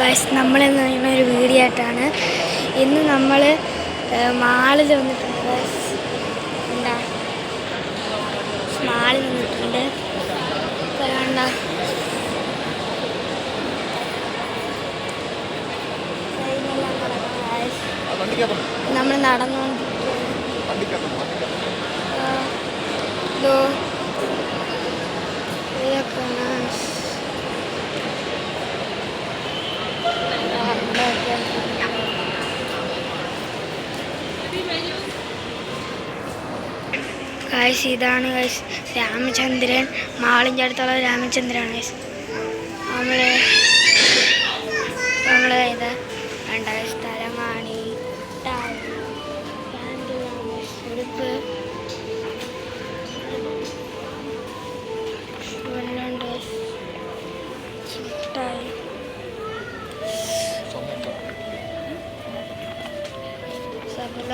Guys നമ്മളെന്ന് പറയുന്ന ഒരു വീഡിയോ ആയിട്ടാണ്. ഇന്ന് നമ്മൾ മാളിൽ വന്നിട്ടുണ്ട് ഗൈസ് എന്താ? മാളിൽ വന്നിട്ടുണ്ട്. കണ്ട? നമ്മൾ നടന്നുകൊണ്ടിരിക്കുകയാണ് ആ, ഇതോ ഇതൊക്കെയാണ് ആ, ഇതൊക്കെ. ഗായ്സ് ഇതാണ് ഗൈസ് രാമചന്ദ്രൻ. മാളിന്റെ അടുത്തുള്ള രാമചന്ദ്രനാണ് ഗൈസ് നമ്മൾ നമ്മൾ ഇത് വേണ്ട സ്ഥലമാണ് ഉടുപ്പ്. സബല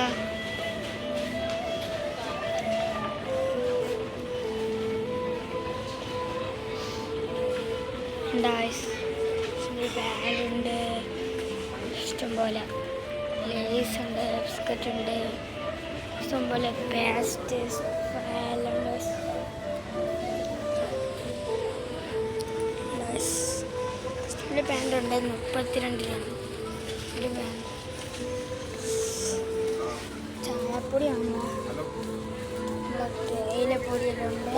ബാഗുണ്ട് ഇഷ്ടംപോലെ ലേസ് ഉണ്ട് ബിസ്ക്കറ്റ് ഉണ്ട്. ഇഷ്ടംപോലെ പേസ്റ്റ് ഒരു പാന്റ് ഉണ്ട് മുപ്പത്തിരണ്ടിലാണ് ഒരു പാന്റ് ചായപ്പൊടിയാണോ നമ്മുടെ തേയിലപ്പൊടിയെല്ലാം ഉണ്ട്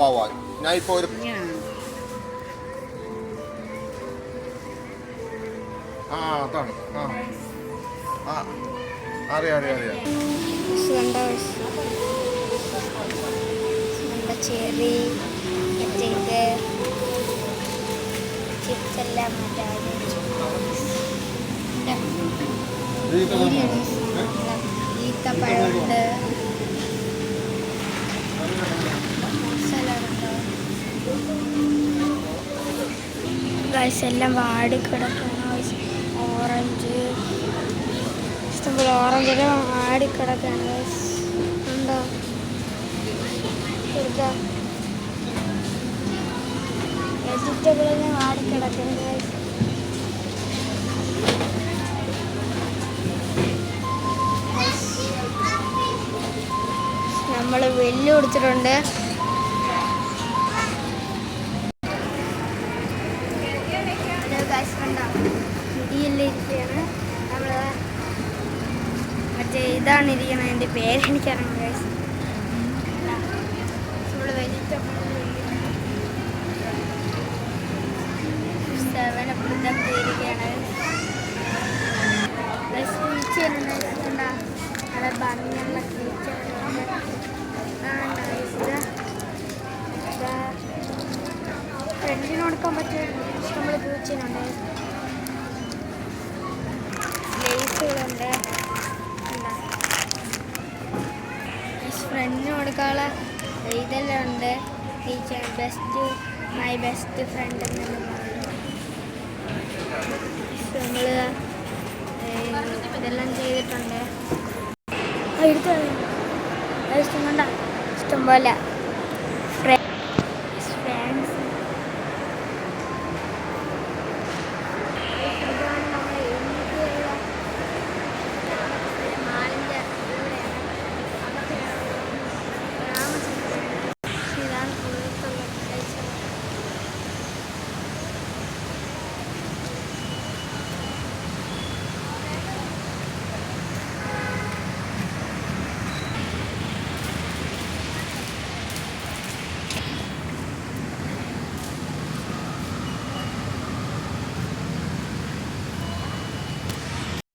ഞാൻ ഇപ്പോൾ ഒരു ആ അതാണ്. ആ. ആ അറിയാം അറിയാം അറിയാം. ചെറി ഇത് ചിപ്സ് എല്ലാം ഈത്തപ്പഴമുണ്ട്. ഗൈസ് എല്ലാം വാടി കിടക്കണം ഇഷ്ടംപോലെ ആടിക്കിടക്കാണ്. ഉണ്ടോ? കിടക്കുന്നു ഗൈസ് നമ്മൾ വെല്ലു കൊടുത്തിട്ടുണ്ട് ഇടിയെല്ലാം ഇരിക്കുകയാണ് നമ്മൾ മറ്റേ ഇതാണ് ഇരിക്കുന്നത് എന്റെ പേരെനിക്കറിയാം ഗൈസ് നമ്മൾ വെജിറ്റബിൾ സെവനപ്പ് ഇതൊക്കെ ഇരിക്കുകയാണ് ഗൈസ് കിച്ചനുണ്ട് കണ്ടാ നല്ല ഭംഗിയുള്ള കിച്ചനുണ്ട് ഫ്രണ്ടിന് കൊടുക്കാൻ പറ്റിയ ഇഷ്ടംപോലെ കിച്ചനുണ്ട് ലേസുകളുണ്ട് ഫ്രണ്ടിന് കൊടുക്കാനുള്ള ഇതെല്ലാം ഉണ്ട്. Teacher best my best friend എന്നെല്ലാം നമ്മൾ ഇതെല്ലാം ചെയ്തിട്ടുണ്ട്. ഇഷ്ടം കൊണ്ടാണ് ഇഷ്ടം പോലെ.